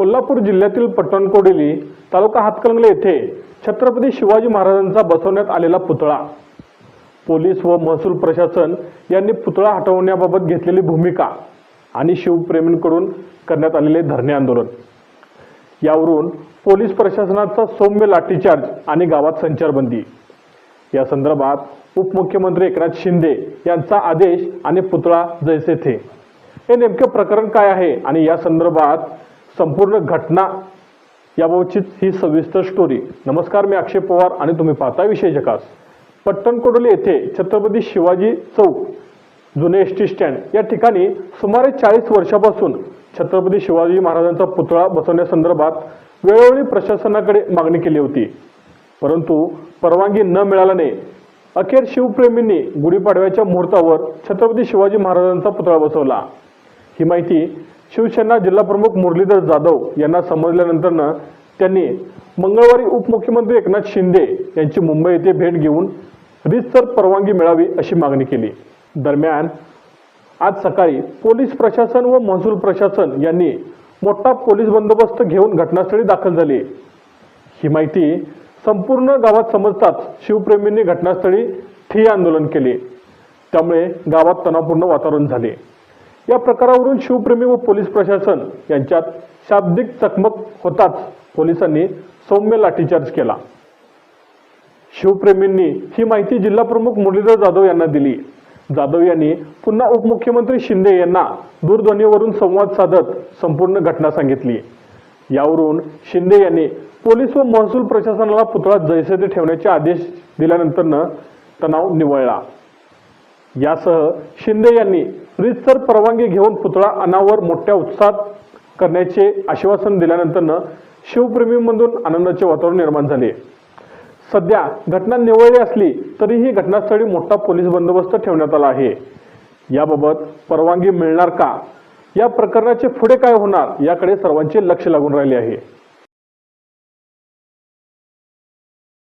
कोल्हापूर जिल्ह्यातील पट्टणकोडेली तालुका हातकणंगले येथे छत्रपती शिवाजी महाराजांचा बसवण्यात आलेला पुतळा. पोलीस व महसूल प्रशासन यांनी पुतळा हटवण्याबाबत घेतलेली भूमिका आणि शिवप्रेमींकडून करण्यात आलेले धरणे आंदोलन. यावरून पोलीस प्रशासनाचा सौम्य लाठीचार्ज आणि गावात संचारबंदी. या संदर्भात उपमुख्यमंत्री एकनाथ शिंदे यांचा आदेश आणि पुतळा जैसे थे. हे नेमके प्रकरण काय आहे आणि या संदर्भात संपूर्ण घटना याबाबतची ही सविस्तर स्टोरी नमस्कार मी अक्षय पवार आणि तुम्ही पाहता विषय जकास. पट्टणकोडोली येथे छत्रपती शिवाजी चौक जुने एस टी स्टँड या ठिकाणी सुमारे चाळीस वर्षापासून छत्रपती शिवाजी महाराजांचा पुतळा बसवण्यासंदर्भात वेळोवेळी प्रशासनाकडे मागणी केली होती. परंतु परवानगी न मिळाल्याने अखेर शिवप्रेमींनी गुढीपाडव्याच्या मुहूर्तावर छत्रपती शिवाजी महाराजांचा पुतळा बसवला. ही माहिती शिवसेना जिल्हाप्रमुख मुरलीधर जाधव यांना समजल्यानंतरनं त्यांनी मंगळवारी उपमुख्यमंत्री एकनाथ शिंदे यांची मुंबई येथे भेट घेऊन रितसर परवानगी मिळावी अशी मागणी केली. दरम्यान आज सकाळी पोलीस प्रशासन व महसूल प्रशासन यांनी मोठा पोलीस बंदोबस्त घेऊन घटनास्थळी दाखल झाली. ही माहिती संपूर्ण गावात समजताच शिवप्रेमींनी घटनास्थळी ठिय्या आंदोलन केले. त्यामुळे गावात तणावपूर्ण वातावरण झाले. या प्रकारावरून शिवप्रेमी व पोलीस प्रशासन यांच्यात शाब्दिक चकमक होताच पोलिसांनी सौम्य लाठीचार्ज केला. शिवप्रेमींनी ही माहिती जिल्हाप्रमुख मुरलीधर जाधव यांना दिली. जाधव यांनी पुन्हा उपमुख्यमंत्री शिंदे यांना दूरध्वनीवरून संवाद साधत संपूर्ण घटना सांगितली. यावरून शिंदे यांनी पोलीस व महसूल प्रशासनाला पुतळा जैसे ठेवण्याचे आदेश दिल्यानंतरनं तणाव निवळला. यासह शिंदे यांनी रीतसर परवानगी घेऊन पुतळा अनावर मोठ्या उत्साहात करण्याचे आश्वासन दिल्यानंतरनं शिवप्रेमींमधून आनंदाचे वातावरण निर्माण झाले. सध्या घटना निवळली असली तरीही घटनास्थळी मोठा पोलीस बंदोबस्त ठेवण्यात आला आहे. याबाबत परवानगी मिळणार का? या प्रकरणाचे पुढे काय होणार? याकडे सर्वांचे लक्ष लागून राहिले आहे.